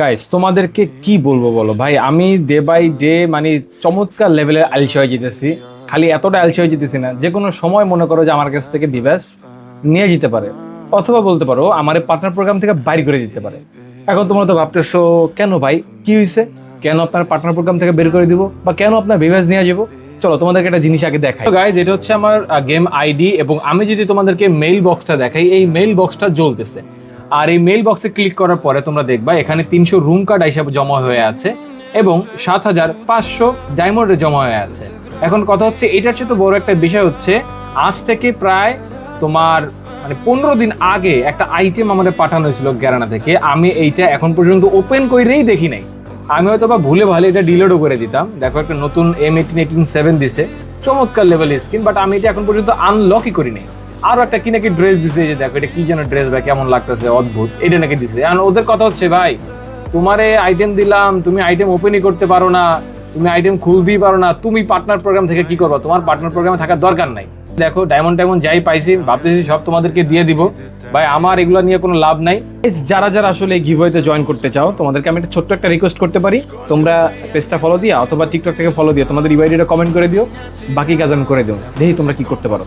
Guys তোমাদেরকে কি বলব বলো? ভাই, আমি ডে বাই ডে মানে চমৎকার লেভেলের আলসি হয়ে যেতেছি। খালি এতটা আলসি হয়ে যেতেছি না, যে কোনো সময় মনে করো যে আমার কাছ থেকে বিভাস নিয়ে যেতে পারে। অথবা বলতে পারো, আমার পার্টনার প্রোগ্রাম থেকে বাইর করে দিতে পারে। এখন তোমরা তো ভাবতেছো, কেন ভাই? কি হয়েছে কেন আপনার পার্টনার প্রোগ্রাম থেকে বের করে দিব? বা কেন আপনার বিভাস নিয়ে যাব? চলো, তোমাদেরকে একটা জিনিস আগে দেখাই। গাইজ এটা হচ্ছে আমার গেম আইডি এবং আমি যদি তোমাদেরকে মেইল বক্সটা দেখাই, এই মেইল বক্সটা জ্বলতেছে। আর এই মেইল বক্সে ক্লিক করার পরে তোমরা দেখবা এখানে তিনশো রুম কার্ড হিসাবে জমা হয়ে আছে এবং সাত হাজার পাঁচশো ডায়মন্ডে জমা হয়ে আছে। এখন কথা হচ্ছে, এটার চেয়ে তো বড় একটা বিষয় হচ্ছে, আজ থেকে প্রায় তোমার মানে পনেরো দিন আগে একটা আইটেম আমাদের পাঠানো হয়েছিল গ্যারানা থেকে। আমি এইটা এখন পর্যন্ত ওপেন করেই দেখি নাই। আমি হয়তো বা ভুলে ভালে এটা ডিলোডও করে দিতাম। দেখো একটা নতুন এম এইটিন এইটিন সেভেন দিছে। চমৎকার লেভেলের স্কিন বাট আমি এটা এখন পর্যন্ত আনলকই করি নাই। আরও একটা কি নাকি ড্রেস দিছে এই যে দেখো, এটা কি যেন ড্রেস ভাই কেমন লাগতেছে, অদ্ভুত। এটা নাকি দিছে। এখন ওদের কথা হচ্ছে, ভাই, তোমারে আইটেম দিলাম, তুমি আইটেম ওপেনই করতে পারো না, তুমি আইটেম খুলতেই পারো না, তুমি পার্টনার প্রোগ্রাম থেকে কি করবা? তোমার পার্টনার প্রোগ্রামে থাকার দরকার নাই। দেখো ডায়মন্ড ডায়মন্ড যাই পাইছি, ভাবতেছি সব তোমাদেরকে দিয়ে দিব। ভাই, আমার এগুলো নিয়ে কোনো লাভ নাই। যারা যারা আসলে এই গিভওয়েতে জয়েন করতে চাও, তোমাদেরকে আমি একটা ছোট্ট একটা রিকোয়েস্ট করতে পারি। তোমরা পেজটা ফলো দিয়া অথবা টিকটক থেকে ফলো দিয়ে তোমাদের ইউআইডিটা কমেন্ট করে দিও। বাকি কাজ আমি করে দিও দেখি তোমরা কি করতে পারো।